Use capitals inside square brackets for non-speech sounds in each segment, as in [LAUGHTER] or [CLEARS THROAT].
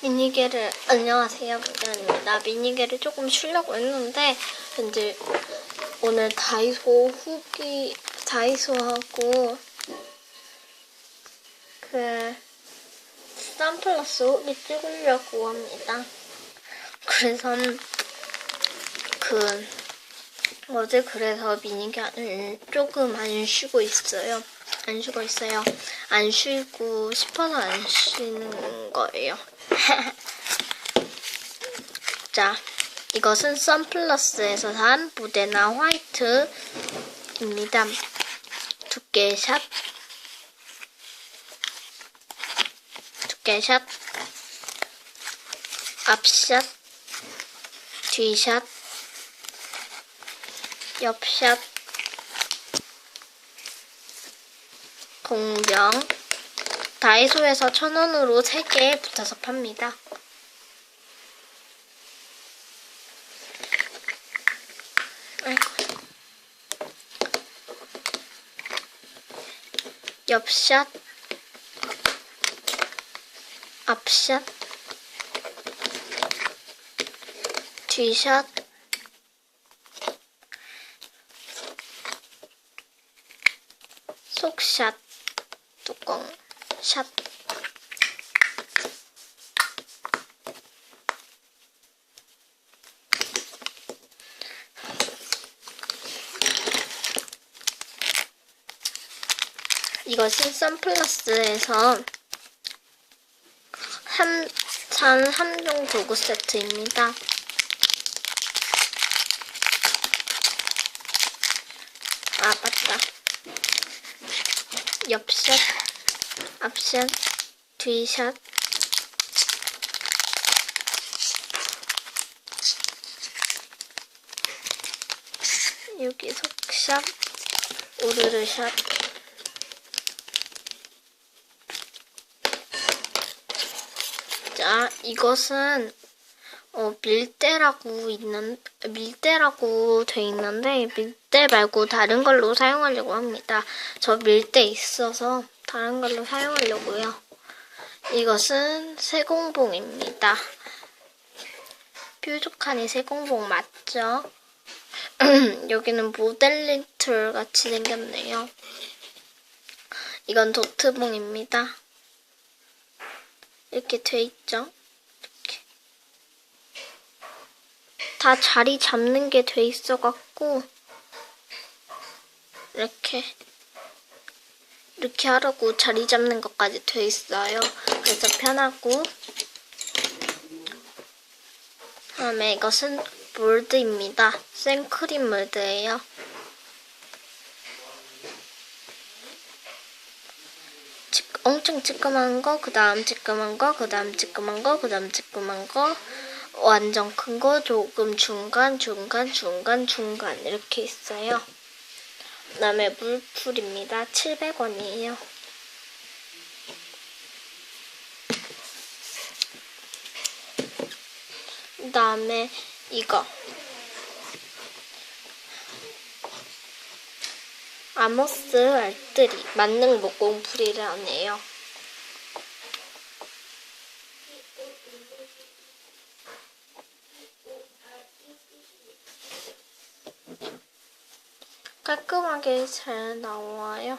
미니개를 안녕하세요 김견입니다. 미니개를 조금 쉬려고 했는데 왠지 오늘 다이소 후기 다이소하고 그 썬플러스 후기 찍으려고 합니다. 그래서 그 어제 그래서 미니개를 조금 안 쉬고 있어요. 안 쉬고 있어요. 안 쉬고 싶어서 안 쉬는 거예요. [LAUGHS] 자, 이것은 선플러스에서 산 무데나 화이트입니다. 두께샷, 두께샷, 앞샷, 뒤샷, 옆샷, 공병, 다이소에서 천 원으로 3개 붙어서 팝니다. 옆샷, 앞샷, 뒤샷, 속샷, 뚜껑, 샷. 이것은 선플러스에서 한, 산 3종 도구 세트입니다. 아, 맞다. 옆샷, 앞샷, 뒤샷. 여기 속샷, 오르르샷. 자, 이것은 어, 밀대라고 있는 밀대라고 돼 있는데 밀대 말고 다른 걸로 사용하려고 합니다. 저 밀대 있어서 다른 걸로 사용하려고요. 이것은 세공봉입니다. 뾰족하니 세공봉 맞죠? [CLEARS THROAT] 여기는 모델링 툴 같이 생겼네요. 이건 도트봉입니다. 이렇게 돼 있죠? 이렇게. 다 자리 잡는 게 돼 있어갖고, 이렇게, 이렇게 하라고 자리 잡는 것까지 돼 있어요. 그래서 편하고, 다음에 이것은 몰드입니다. 생크림 몰드예요. 찌- 엄청 찌끄만 거, 그 다음 찌끄만 거, 그 다음 찌끄만 거, 그 다음 찌끄만 거, 완전 큰 거, 조금 중간, 중간, 중간, 중간 이렇게 있어요. 그 다음에 물풀입니다. 700원이에요. 그 다음에 이거. 아모스 알뜰이 만능 목공풀이라네요. 깔끔하게 잘 나와요.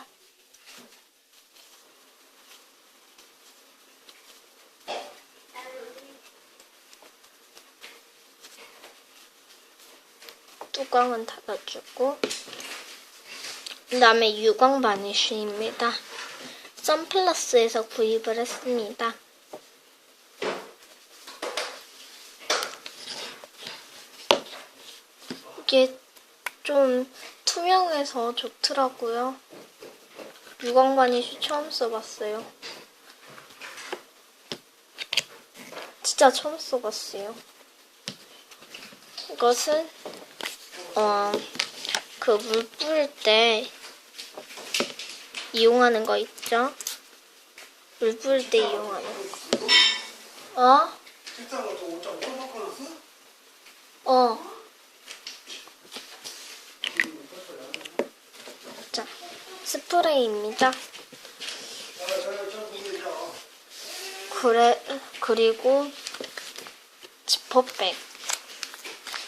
뚜껑은 닫아주고 그 다음에 유광 바니쉬입니다. 선플러스에서 구입을 했습니다. 이게 좀 투명해서 좋더라고요. 유광 바니쉬 처음 써봤어요. 진짜 처음 써봤어요. 이것은 어, 그 물 뿌릴 때 이용하는 거 있죠? 물 뿌릴 때 이용하는 거. 어? 바꿔놨어? 어. 자, 스프레이입니다. 그래 그리고 지퍼백.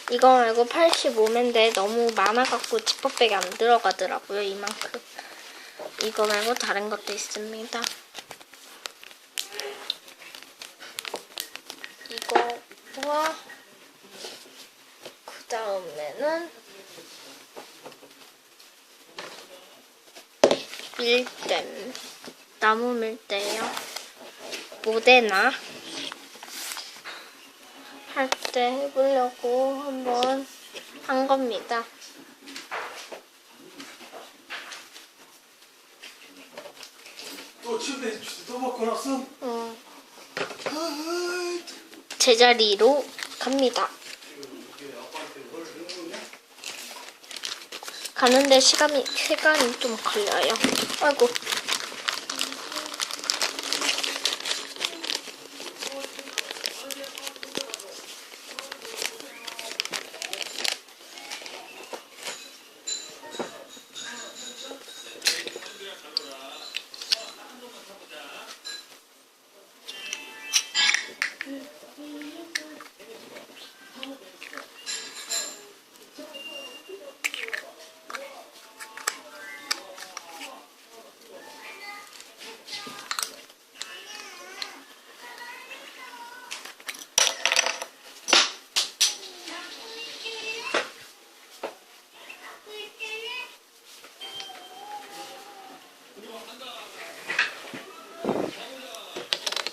이거 말고 85매인데 너무 많아갖고 지퍼백이 안 들어가더라고요 이만큼. 이거 말고 다른 것도 있습니다. 이거와 그 다음에는 밀댐 나무 밀대요 모데나 할 때 해보려고 한번 한 겁니다. 또 침대 또 먹고 났어? 음, 아이, 제자리로 갑니다. 이게 아빠한테 뭘 해먹냐? 가는데 시간이 시간이 좀 걸려요. 아이고.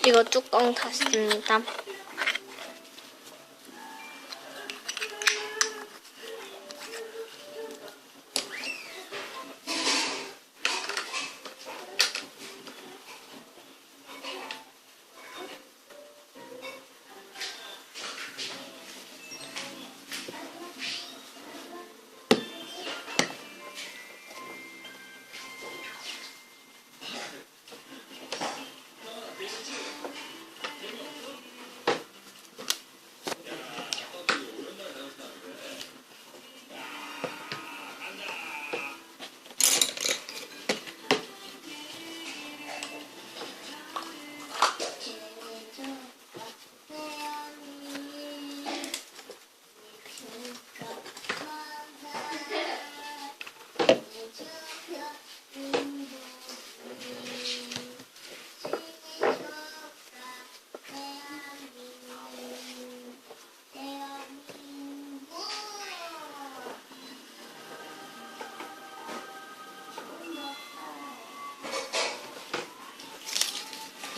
이거 뚜껑 닫습니다.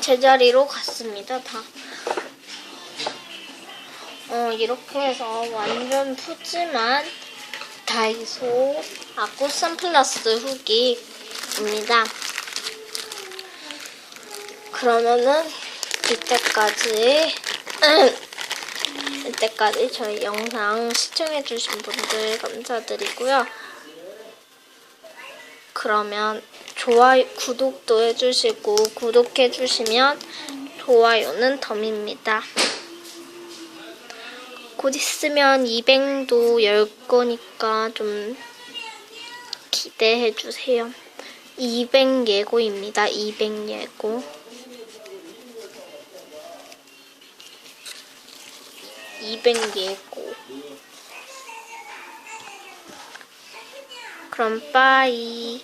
제자리로 갔습니다. 다. 어, 이렇게 해서 완전 푸짐한 다이소 아쿠 선플러스 후기입니다. 그러면은 이때까지 [CLEARS THROAT] 이때까지 저희 영상 시청해주신 분들 감사드리고요. 그러면 좋아요, 구독도 해주시고 구독해주시면 좋아요는 덤입니다. 곧 있으면 200도 열 거니까 좀 기대해주세요. 200 예고입니다. 200 예고. 200 예고. 그럼 빠이.